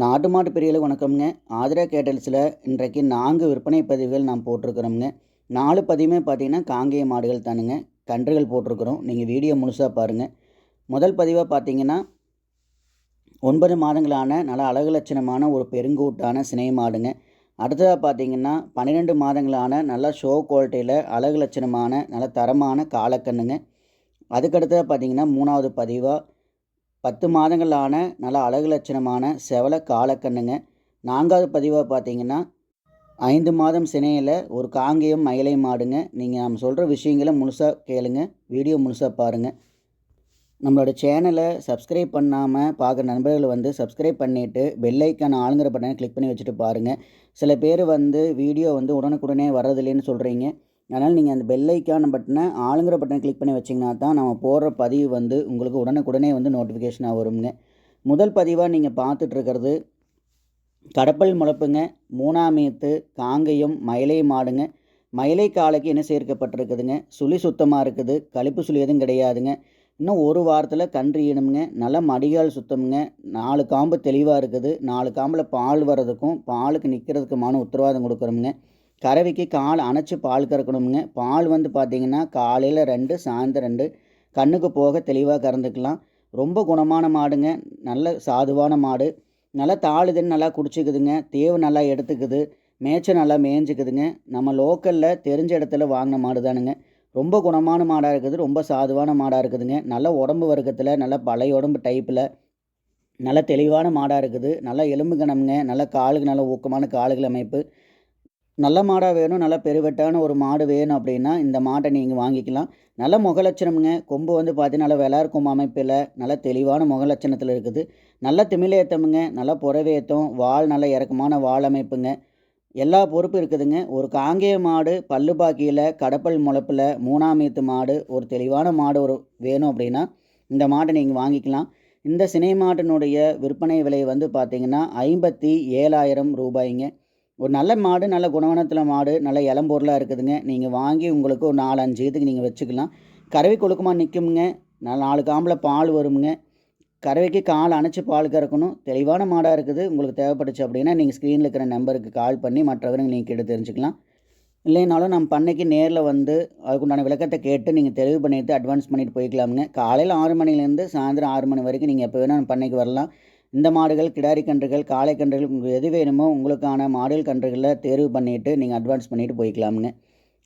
நாட்டு மாட்டு பிரியலுக்கு வணக்கம்ங்க. ஆதிரா கேட்டல்ஸில் இன்றைக்கு நான்கு விற்பனை பதிவுகள் நாம் போட்டிருக்கிறோம்ங்க. நாலு பதிவுமே பார்த்தீங்கன்னா காங்கேய மாடுகள் தானுங்க. கன்றுகள் போட்டிருக்கிறோம். நீங்கள் வீடியோ முழுசாக பாருங்கள் முதல் பதிவாக பார்த்தீங்கன்னா ஒன்பது மாதங்களான நல்ல அழகு லட்சணமான ஒரு பெருங்கூட்டான சினை மாடுங்க. அடுத்ததாக பார்த்தீங்கன்னா பன்னிரெண்டு மாதங்களான நல்ல ஷோ குவாலிட்டியில் அழகு லட்சணமான நல்ல தரமான காலக்கண்ணுங்க. அதுக்கடுத்ததாக பார்த்தீங்கன்னா மூணாவது பதிவாக பத்து மாதங்களான நல்ல அழகு லட்சணமான செவல காலக்கண்ணுங்க. நான்காவது பதிவாக பார்த்தீங்கன்னா ஐந்து மாதம் சினையில் ஒரு காங்கேயம் மயிலை மாடுங்க. நீங்கள் நம்ம சொல்கிற விஷயங்களை முழுசாக கேளுங்க. வீடியோ முழுசாக பாருங்கள் நம்மளோட சேனலை சப்ஸ்கிரைப் பண்ணாமல் பார்க்குற நண்பர்கள் வந்து சப்ஸ்கிரைப் பண்ணிவிட்டு பெல்லைக்கான ஆளுங்கிற பட்டனை கிளிக் பண்ணி வச்சுட்டு பாருங்கள் சில பேர் வந்து வீடியோ வந்து உடனுக்குடனே வர்றதில்லைன்னு சொல்கிறீங்க அதனால் நீங்கள் அந்த பெல் ஐக்கான பட்டனை ஆளுங்கிற பட்டனை கிளிக் பண்ணி வச்சிங்கன்னா தான் நம்ம போடுற பதிவு வந்து உங்களுக்கு உடனுக்குடனே வந்து நோட்டிஃபிகேஷனாக வருங்க. முதல் பதிவாக நீங்கள் பார்த்துட்ருக்கிறது கடப்பல் முளப்புங்க மூணாமேத்து காங்கையும் மயிலை மாடுங்க. மயிலை காலைக்கு என்ன சேர்க்கப்பட்டிருக்குதுங்க? சுழி சுத்தமாக இருக்குது கழிப்பு சுழி எதுவும் கிடையாதுங்க. இன்னும் ஒரு வாரத்தில் கன்று ஈனுமுங்க நல்லா மடிகால் சுத்தமுங்க. நாலு காம்பு தெளிவாக இருக்குது. நாலு காம்பில் பால் வர்றதுக்கும் பாலுக்கு நிற்கிறதுக்குமான உத்தரவாதம் கொடுக்குறோமுங்க. கறவைக்கு கால் அணைச்சி பால் கறக்கணுங்க பால் வந்து பார்த்திங்கன்னா காலையில் ரெண்டு சாயந்தரம் ரெண்டு. கண்ணுக்கு போக தெளிவாக கறந்துக்கலாம். ரொம்ப குணமான மாடுங்க. நல்ல சாதுவான மாடு. நல்லா தாளுதுன்னு நல்லா குடிச்சிக்குதுங்க. தேவை நல்லா எடுத்துக்குது. மேய்ச்சல் நல்லா மேய்ஞ்சிக்குதுங்க. நம்ம லோக்கலில் தெரிஞ்ச இடத்துல வாங்கின மாடு தானுங்க ரொம்ப குணமான மாடாக இருக்குது. ரொம்ப சாதுவான மாடாக இருக்குதுங்க. நல்ல உடம்பு வர்க்கத்தில் நல்ல பழைய உடம்பு டைப்பில் நல்ல தெளிவான மாடாக இருக்குது. நல்லா எலும்பு கணம்ங்க நல்ல காலுக்கு நல்ல ஊக்கமான காலுகள் அமைப்பு. நல்ல மாடாக வேணும் நல்ல பெருவெட்டான ஒரு மாடு வேணும் அப்படின்னா இந்த மாட்டை நீங்கள் வாங்கிக்கலாம். நல்ல முகலட்சணம்ங்க. கொம்பு வந்து பார்த்தீங்கன்னா நல்ல விளார் அமைப்பில் நல்ல தெளிவான முகலட்சணத்தில் இருக்குது. நல்ல திமிலேத்தமுங்க. நல்ல புறவேத்தம் வால் நல்ல இறக்கமான வால் அமைப்புங்க. எல்லா பொறுப்பும் இருக்குதுங்க. ஒரு காங்கேய மாடு பல்லு பாக்கியில் கடப்பல் முளப்பில் மூணாமீத்து மாடு ஒரு தெளிவான மாடு ஒரு வேணும் அப்படின்னா இந்த மாட்டை நீங்கள் வாங்கிக்கலாம். இந்த சினை மாட்டினுடைய விற்பனை விலை வந்து பார்த்திங்கன்னா ஐம்பத்தி ஏழாயிரம் ரூபாய்ங்க. ஒரு நல்ல மாடு நல்ல குணவனத்தில் மாடு நல்ல இளம்பொருளாக இருக்குதுங்க. நீங்கள் வாங்கி உங்களுக்கு ஒரு நாலு அஞ்சு இதுக்கு நீங்கள் வச்சுக்கலாம். கறவை கொழுக்கமாக நிற்குமுங்க நாலு காம்பில் பால் வருமுங்க. கறவைக்கு கால் அணைச்சி பால் கறக்கணும். தெளிவான மாடாக இருக்குது. உங்களுக்கு தேவைப்பட்டுச்சு அப்படின்னா நீங்கள் ஸ்க்ரீனில் இருக்கிற நம்பருக்கு கால் பண்ணி மற்றவர்கள் நீங்கள் கேட்டு தெரிஞ்சுக்கலாம். இல்லைனாலும் நம்ம பண்ணைக்கு நேரில் வந்து அதுக்குண்டான விளக்கத்தை கேட்டு நீங்கள் தெளிவு பண்ணிவிட்டு அட்வான்ஸ் பண்ணிட்டு போய்க்கலாமுங்க. காலையில் ஆறு மணிலேருந்து சாயந்தரம் ஆறு மணி வரைக்கும் நீங்கள் எப்போ வேணால் பண்ணைக்கு வரலாம். இந்த மாடுகள் கிடாரி கன்றுகள் காளை கன்றுகள் உங்களுக்கு எது வேணுமோ உங்களுக்கான மாடல் கன்றுகளில் தேர்வு பண்ணிவிட்டு நீங்கள் அட்வான்ஸ் பண்ணிவிட்டு போய்க்கலாமுங்க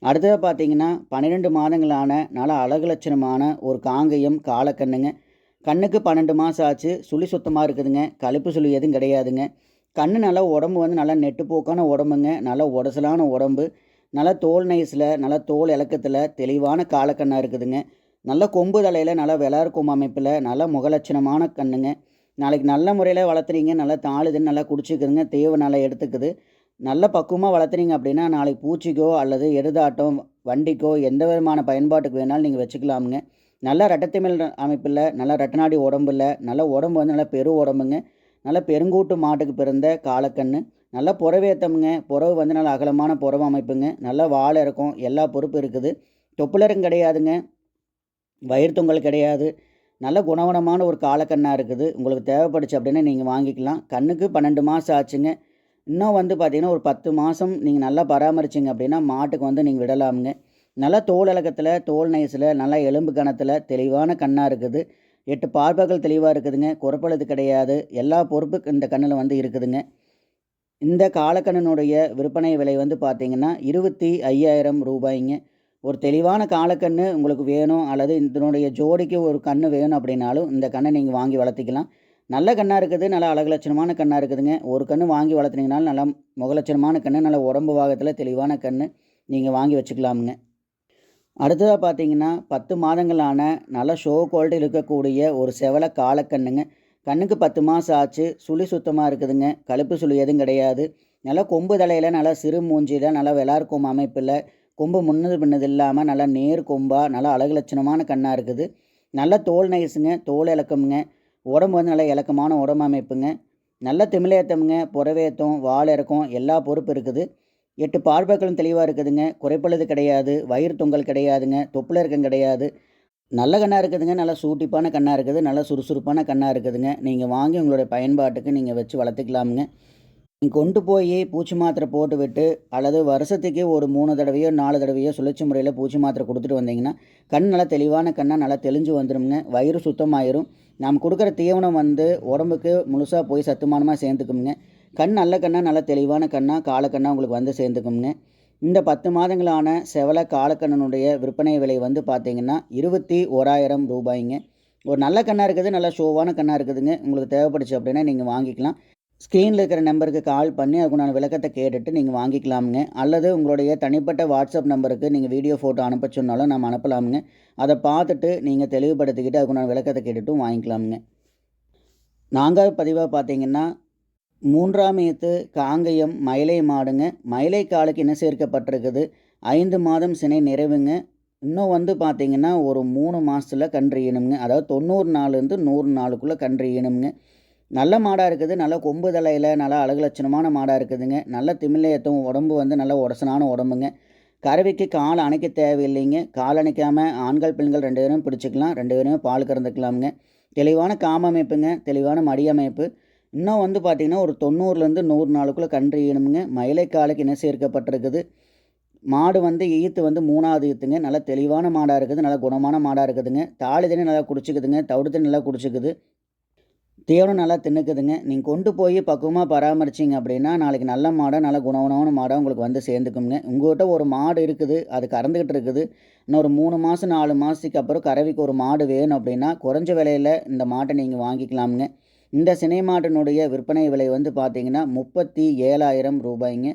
அடுத்ததாக பார்த்தீங்கன்னா பன்னிரெண்டு மாதங்களான நல்ல அழகு லட்சணமான ஒரு காங்கையும் காலக்கண்ணுங்க கண்ணுக்கு பன்னெண்டு மாதம் ஆச்சு சுழி சுத்தமாக இருக்குதுங்க. கழுப்பு சுழி எதுவும் கிடையாதுங்க. கண்ணு நல்லா உடம்பு வந்து நல்லா நெட்டுப்போக்கான உடம்புங்க. நல்ல உடசலான உடம்பு. நல்ல தோல் நைஸில் நல்ல தோல் இலக்கத்தில் தெளிவான காலக்கண்ணாக இருக்குதுங்க. நல்ல கொம்பு தலையில் நல்லா விளார் கொம்பு அமைப்பில் நல்ல முகலட்சணமான கண்ணுங்க. நாளைக்கு நல்ல முறையில் வளர்த்துறீங்க நல்லா தாளுதுன்னு நல்லா குடிச்சிக்குதுங்க தேவை நல்லா எடுத்துக்குது. நல்ல பக்குவமாக வளர்த்துறீங்க அப்படின்னா நாளைக்கு பூச்சிக்கோ அல்லது எருதாட்டம் வண்டிக்கோ எந்த விதமான பயன்பாட்டுக்கு வேணாலும் நீங்கள் வச்சுக்கலாமுங்க. நல்ல ரெட்டத்திமிழ் அமைப்பில் நல்ல ரெட்டநாடி உடம்புல நல்ல உடம்பு வந்து நல்லா பெரு உடம்புங்க. நல்ல பெருங்கூட்டு மாட்டுக்கு பிறந்த காலக்கண்ணு. நல்ல புறவேத்தமுங்க. புறவு வந்து நல்ல அகலமான புறவு அமைப்புங்க. நல்ல வாழை இருக்கும். எல்லா பொறுப்பு இருக்குது. தொப்புளரும் கிடையாதுங்க. வயிறு தொங்கல் கிடையாது. நல்ல குணவனமான ஒரு காலக்கண்ணாக இருக்குது. உங்களுக்கு தேவைப்படுச்சு அப்படின்னா நீங்கள் வாங்கிக்கலாம். கண்ணுக்கு பன்னெண்டு மாதம் ஆச்சுங்க. இன்னும் வந்து பார்த்திங்கன்னா ஒரு பத்து மாதம் நீங்கள் நல்லா பராமரிச்சிங்க அப்படின்னா மாட்டுக்கு வந்து நீங்கள் விடலாமுங்க. நல்லா தோல் இலக்கத்தில் தோல் நைஸில் நல்லா எலும்பு கணத்தில் தெளிவான கண்ணாக இருக்குது. எட்டு பார்வைகள் தெளிவாக இருக்குதுங்க. குறப்பழுது கிடையாது. எல்லா பொறுப்பு இந்த கண்ணில் வந்து இருக்குதுங்க. இந்த காலக்கண்ணனுடைய விற்பனை விலை வந்து பார்த்திங்கன்னா இருபத்தி ஐயாயிரம் ரூபாய்ங்க. ஒரு தெளிவான காலக்கன்று உங்களுக்கு வேணும் அல்லது இதனுடைய ஜோடிக்கு ஒரு கன்று வேணும் அப்படின்னாலும் இந்த கண்ணை நீங்கள் வாங்கி வளர்த்திக்கலாம். நல்ல கண்ணாக இருக்குது நல்ல அழகு லட்சணமான கண்ணாக இருக்குதுங்க. ஒரு கன்று வாங்கி வளர்த்துனீங்கனாலும் நல்லா முகலட்சணமான கன்று நல்ல உடம்பு பாகத்தில் தெளிவான கன்று நீங்கள் வாங்கி வச்சுக்கலாமுங்க. அடுத்ததாக பார்த்தீங்கன்னா பத்து மாதங்களான நல்ல ஷோ குவாலிட்டி இருக்கக்கூடிய ஒரு செவல காலக்கண்ணுங்க. கண்ணுக்கு பத்து மாதம் ஆச்சு சுழி சுத்தமாக இருக்குதுங்க. கழுப்பு சுழி எதுவும் கிடையாது. நல்லா கொம்பு தலையில் நல்லா சிறு மூஞ்சியில் நல்லா விளார்க்கும் அமைப்பில் கொம்பு முன்னது பின்னது இல்லாமல் நல்லா நேர் கொம்பாக நல்லா அழகு லட்சணமான கண்ணாக இருக்குது. நல்ல தோல் நைஸுங்க தோல் இலக்கமுங்க. உடம்பு வந்து நல்லா இலக்கமான உடம்பு அமைப்புங்க. நல்ல திமிலேத்தமுங்க புறவேத்தம் வால் இறக்கம் எல்லா பொறுப்பு இருக்குது. எட்டு பார்வைகளும் தெளிவாக இருக்குதுங்க. குறைப்பழுது கிடையாது வயிறு தொங்கல் கிடையாதுங்க தொப்புல இருக்கம் கிடையாது. நல்ல கண்ணாக இருக்குதுங்க நல்லா சூட்டிப்பான கண்ணாக இருக்குது நல்லா சுறுசுறுப்பான கண்ணாக இருக்குதுங்க. நீங்கள் வாங்கி உங்களுடைய பயன்பாட்டுக்கு நீங்கள் வச்சு வளர்த்துக்கலாமுங்க. கொண்டு போய் பூச்சி மாத்திரை போட்டு விட்டு அல்லது வருஷத்துக்கு ஒரு மூணு தடவையோ நாலு தடவையோ சுழற்சி முறையில் பூச்சி மாத்திரை கொடுத்துட்டு வந்தீங்கன்னா கண் நல்லா தெளிவான கண்ணாக நல்லா தெளிஞ்சு வந்துடும்ங்க வயிறு சுத்தமாயிரும். நாம் கொடுக்குற தீவனம் வந்து உடம்புக்கு முழுசாக போய் சத்துமானமாக சேர்ந்துக்குமுங்க கண் நல்ல கண்ணாக நல்லா தெளிவான கண்ணாக காலக்கண்ணாக உங்களுக்கு வந்து சேர்ந்துக்குமுங்க இந்த பத்து மாதங்களான செவல காலக்கண்ணனுடைய விற்பனை விலை வந்து பார்த்திங்கன்னா இருபத்தி ஓராயிரம் ரூபாய்ங்க. ஒரு நல்ல கண்ணாக இருக்குது நல்ல ஷோவான கண்ணாக இருக்குதுங்க. உங்களுக்கு தேவைப்படுச்சு அப்படின்னா நீங்கள் வாங்கிக்கலாம். ஸ்க்ரீனில் இருக்கிற நம்பருக்கு கால் பண்ணி அதுக்குண்டான விளக்கத்தை கேட்டுட்டு நீங்கள் வாங்கிக்கலாமுங்க. அல்லது உங்களுடைய தனிப்பட்ட வாட்ஸ்அப் நம்பருக்கு நீங்கள் வீடியோ ஃபோட்டோ அனுப்ப சொன்னாலும் நம்ம அனுப்பலாமுங்க. அதை பார்த்துட்டு நீங்கள் தெளிவுபடுத்திக்கிட்டு அதுக்குண்டான விளக்கத்தை கேட்டுட்டும் வாங்கிக்கலாமுங்க. நாங்கள் பதிவாக பார்த்தீங்கன்னா மூன்றாம் ஏத்து காங்கயம் மயிலை மாடுங்க. மயிலை காலுக்கு என்ன சேர்க்கப்பட்டிருக்குது? ஐந்து மாதம் சினை நிறைவுங்க. இன்னும் வந்து பார்த்திங்கன்னா ஒரு மூணு மாதத்தில் கன்று ஈனுங்க அதாவது தொண்ணூறு நாள்லேருந்து நூறு நாளுக்குள்ளே கன்று ஈனுங்க நல்ல மாடாக இருக்குது நல்ல கொம்பு தலையில் நல்லா அழகு லட்சணமான மாடாக இருக்குதுங்க. நல்ல திமிழையத்தும் உடம்பு வந்து நல்ல உடசனான உடம்புங்க. கறவைக்கு கால் அணைக்க தேவையில்லைங்க. கால் அணைக்காமல் ஆண்கள் பெண்கள் ரெண்டு பேரும் பிடிச்சிக்கலாம் ரெண்டு பேரும் பால் கறந்துக்கலாமுங்க. தெளிவான காம அமைப்புங்க தெளிவான மடி அமைப்பு. இன்னும் வந்து பார்த்திங்கன்னா ஒரு தொண்ணூறுலேருந்து நூறு நாளுக்குள்ளே கன்று ஈனுமுங்க மயிலை காலுக்கு என்ன சேர்க்கப்பட்டிருக்குது. மாடு வந்து ஈத்து வந்து மூணாவது ஈத்துங்க. நல்லா தெளிவான மாடாக இருக்குது நல்லா குணமான மாடாக இருக்குதுங்க. தாலி தண்ணி நல்லா குடிச்சிக்குதுங்க. தவிடு தண்ணி நல்லா குடிச்சிக்குது. தீவனம் நல்லா தின்னுக்குதுங்க. நீங்கள் கொண்டு போய் பக்குவமாக பராமரிச்சிங்க அப்படின்னா நாளைக்கு நல்ல மாடாக நல்ல குணவனமான மாடாக உங்களுக்கு வந்து சேர்ந்துக்குங்க உங்கள்கிட்ட ஒரு மாடு இருக்குது அது கறந்துக்கிட்டு இருக்குது. இன்னும் ஒரு மூணு மாதம் நாலு மாதத்துக்கு அப்புறம் கறவைக்கு ஒரு மாடு வேணும் அப்படின்னா குறைஞ்ச விலையில் இந்த மாட்டை நீங்கள் வாங்கிக்கலாமுங்க. இந்த சினை மாட்டினுடைய விற்பனை விலை வந்து பார்த்திங்கன்னா முப்பத்தி ஏழாயிரம் ரூபாய்ங்க.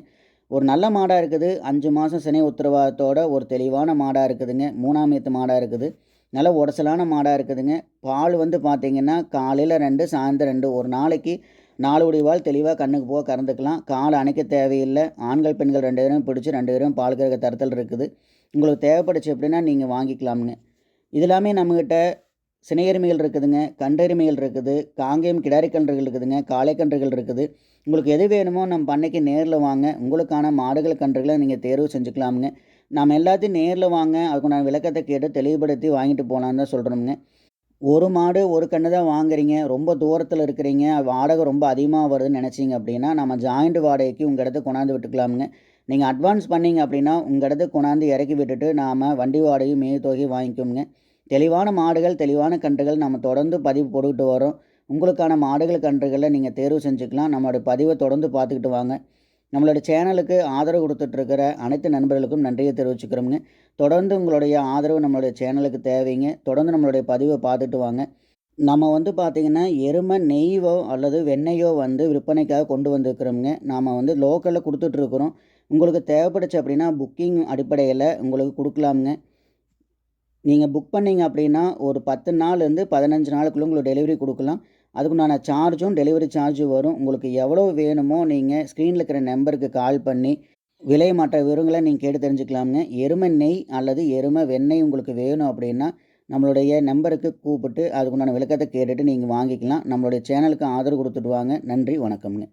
ஒரு நல்ல மாடாக இருக்குது. அஞ்சு மாதம் சினை உத்தரவாதத்தோட ஒரு தெளிவான மாடாக இருக்குதுங்க. மூணாம் ஏத்து மாடாக இருக்குது. நல்ல உடசலான மாடாக இருக்குதுங்க. பால் வந்து பார்த்திங்கன்னா காலையில் ரெண்டு சாயந்தரம் ரெண்டு. ஒரு நாளைக்கு நாலு உடைவால் தெளிவாக கண்ணுக்கு போக கறந்துக்கலாம். கால் அணைக்க தேவையில்லை. ஆண்கள் பெண்கள் ரெண்டு பேரும் பிடிச்சி ரெண்டு பேரும் பால் கறக்க தரத்தில் இருக்குது. உங்களுக்கு தேவைப்படுச்சு அப்படின்னா நீங்கள் வாங்கிக்கலாம்னு இது எல்லாமே நம்மக்கிட்ட சினையெருமைகள் இருக்குதுங்க. கண்டெருமைகள் இருக்குது. காங்கேயம் கிடாரிக்கன்றுகள் இருக்குதுங்க. காளை கன்றுகள் இருக்குது. உங்களுக்கு எது வேணுமோ நம்ம பண்ணைக்கு நேரில் வாங்க. உங்களுக்கான மாடுகள் கன்றுகளை நீங்கள் தேர்வு செஞ்சுக்கலாமுங்க. நம்ம எல்லாத்தையும் நேரில் வாங்க அதுக்கு நான் விளக்கத்தை கேட்டு தெளிவுபடுத்தி வாங்கிட்டு போகலான்னு தான் சொல்கிறோமுங்க ஒரு மாடு ஒரு கன்று தான் வாங்குறீங்க. ரொம்ப தூரத்தில் இருக்கிறீங்க. வாடகை ரொம்ப அதிகமாக வருதுன்னு நினச்சிங்க அப்படின்னா நம்ம ஜாயிண்ட் வாடகைக்கு உங்கள் இடத்துக்கு கொண்டாந்து விட்டுக்கலாமுங்க. நீங்கள் அட்வான்ஸ் பண்ணிங்க அப்படின்னா உங்கள் இடத்துக்கு கொண்டாந்து இறக்கி விட்டுட்டு நாம் வண்டி வாடகையும் மேல் தொகையும் வாங்கிக்கோங்க தெளிவான மாடுகள் தெளிவான கன்றுகள் நம்ம தொடர்ந்து பதிவு போட்டுக்கிட்டு வரோம் உங்களுக்கான மாடுகள் கன்றுகளை நீங்கள் தேர்வு செஞ்சுக்கலாம். நம்மளோட பதிவை தொடர்ந்து பார்த்துக்கிட்டு வாங்க. நம்மளோட சேனலுக்கு ஆதரவு கொடுத்துட்ருக்கிற அனைத்து நண்பர்களுக்கும் நன்றியை தெரிவிச்சுக்கிறோங்க தொடர்ந்து உங்களுடைய ஆதரவு நம்மளுடைய சேனலுக்கு தேவைங்க. தொடர்ந்து நம்மளுடைய பதிவை பார்த்துட்டு வாங்க. நம்ம வந்து பார்த்திங்கன்னா எருமை நெய்வோ அல்லது வெண்ணெயோ வந்து விற்பனைக்காக கொண்டு வந்திருக்கிறோங்க நாம் வந்து லோக்கலில் கொடுத்துட்ருக்குறோம். உங்களுக்கு தேவைப்படுச்சு அப்படின்னா புக்கிங் அடிப்படையில் உங்களுக்கு கொடுக்கலாமுங்க. நீங்கள் புக் பண்ணிங்க அப்படின்னா ஒரு பத்து நாள்லேருந்து பதினஞ்சு நாளுக்குள்ளே உங்களுக்கு டெலிவரி கொடுக்கலாம். அதுக்குண்டான சார்ஜும் டெலிவரி சார்ஜும் வரும். உங்களுக்கு எவ்வளோ வேணுமோ நீங்கள் ஸ்க்ரீனில் இருக்கிற நம்பருக்கு கால் பண்ணி விலை மற்ற விவரங்களை நீங்கள் கேட்டு தெரிஞ்சுக்கலாம்ங்க. எருமை நெய் அல்லது எருமை வெண்ணெய் உங்களுக்கு வேணும் அப்படின்னா நம்மளுடைய நம்பருக்கு கூப்பிட்டு அதுக்குண்டான விளக்கத்தை கேட்டுட்டு நீங்கள் வாங்கிக்கலாம். நம்மளுடைய சேனலுக்கு ஆதரவு கொடுத்துட்டு வாங்க. நன்றி வணக்கம்ங்க.